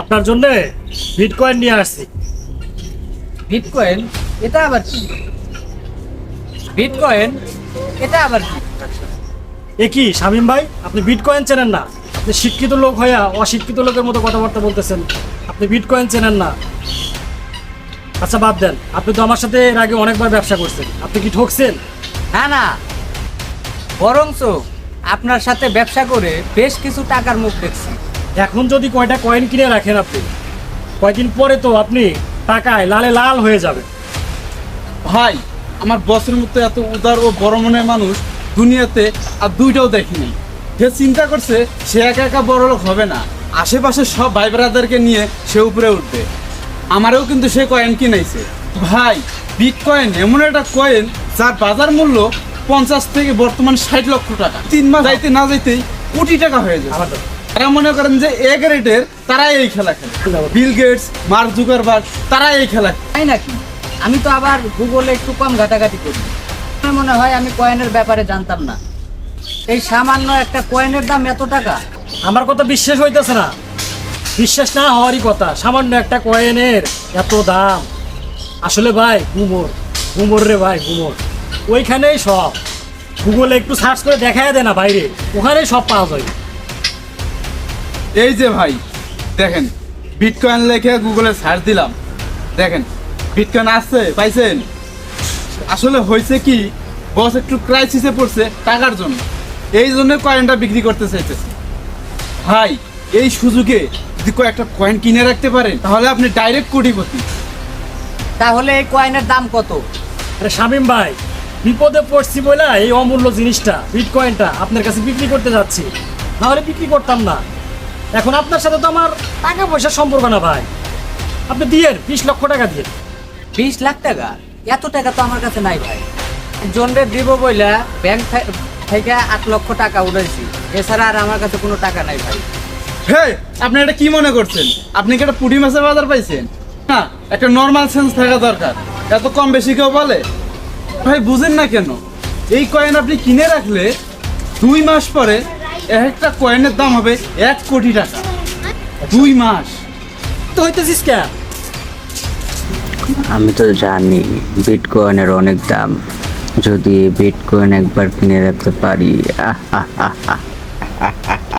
আপনার জন্য বিটকয়েন নিয়ে আসছি। বিটকয়েন এটা আবার কি? বিটকয়েন এটা আবার কি? এ কি শামিম ভাই? আপনি বিটকয়েন চেনেন না? আপনি শিক্ষিত লোক হইয়া অশিক্ষিত লোকের মতো কথাবার্তা বলতেছেন। আপনি বিটকয়েন চেনেন না। আচ্ছা বাদ দেন। আপনি তো আমার সাথে এর আগে অনেকবার ব্যবসা করছেন। আপনি কি ঠকছেন? না না। বরঞ্চ আপনার সাথে ব্যবসা করে বেশ কিছু টাকার মুখ দেখছি। এখন যদি কয়টা কয়েন কিনে রাখেন আপনি কয়দিন পরে তো আপনি টাকায় লালে লাল হয়ে যাবে ভাই আমার বসের মতো এত উদার ও বড় মনের মানুষ দুনিয়াতে আর দুইটাও দেখিনি সে চিন্তা করছে সে একা একা বড় লোক হবে না। আশেপাশে সব ভাই ব্রাদারকে নিয়ে সে উপরে উঠবে। আমারও কিন্তু সে কয়েন কিনাইছে। ভাই বিট কয়েন এমন একটা কয়েন যার বাজার মূল্য পঞ্চাশ থেকে বর্তমান ষাট লক্ষ টাকা। তিন মাস। যাইতে না যাইতেই কোটি টাকা হয়ে যায়। তারা মনে করেন যে এ গ্রেডের তারাই এই খেলা খেলে। বিল গেটস মার্ক জুকারবার্গ তারা এই খেলা। তাই নাকি? আমি তো আবার গুগলে একটু কম ঘাটাঘাটি করি। আমার মনে হয় আমি কয়েনের ব্যাপারে জানতাম না। এই সামান্য একটা কয়েনের দাম এত টাকা? আমার কথা বিশ্বাস হইতেছে না। বিশ্বাস না হওয়ারই কথা সামান্য একটা কয়েনের এত দাম। আসলে ভাই গুমর গুমর রে ভাই গুমর ওইখানেই সব। গুগলে একটু সার্চ করে দেখায় দেয় না বাইরে ওখানেই সব পাওয়া যায়। এই যে ভাই দেখেন বিটকয়েন লেখে গুগলে সার্চ দিলাম। দেখেন বিটকয়েন আসছে পাইছেন? আসলে হয়েছে কি বস একটু ক্রাইসিসে পড়ছে টাকার জন্য। এই জন্য কয়েনটা বিক্রি করতে চাইতেছে। ভাই এই সুযোগে যদি কয়েকটা কয়েন কিনে রাখতে পারেন তাহলে আপনি ডাইরেক্ট কোটিপতি। তাহলে এই কয়েনের দাম কত? আরে শামিম ভাই বিপদে পড়ছি বলে এই অমূল্য জিনিসটা বিটকয়েনটা আপনার কাছে বিক্রি করতে যাচ্ছি। নাহলে বিক্রি করতাম না। এখন আপনার সাথে তো আমার টাকা পয়সার সম্পর্ক না ভাই। আপনি দিয়ে বিশ লক্ষ টাকা দিয়ে বিশ লাখ টাকা? এত টাকা তো আমার কাছে নাই ভাই। জনরে দিব বইলা ব্যাংক থেকে আট লক্ষ টাকা উঠাইছি। এছাড়া আর আমার কাছে কোনো টাকা নাই ভাই। হে আপনি এটা কি মনে করছেন? আপনি কি একটা পুঁটি মাছের বাজার পাইছেন? না একটা নর্মাল সেন্স থাকা দরকার। এত কম বেশি কেউ বলে? ভাই বুঝেন না কেন? এই কয়েন আপনি কিনে রাখলে দুই মাস পরে একটা কয়েনের দাম হবে এক কোটি টাকা। দুই মাস। তো হইতেছিস কেন আমি তো জানি বিটকয়েনের অনেক দাম। যদি বিটকয়েন একবার কিনে রাখতে পারি আহ,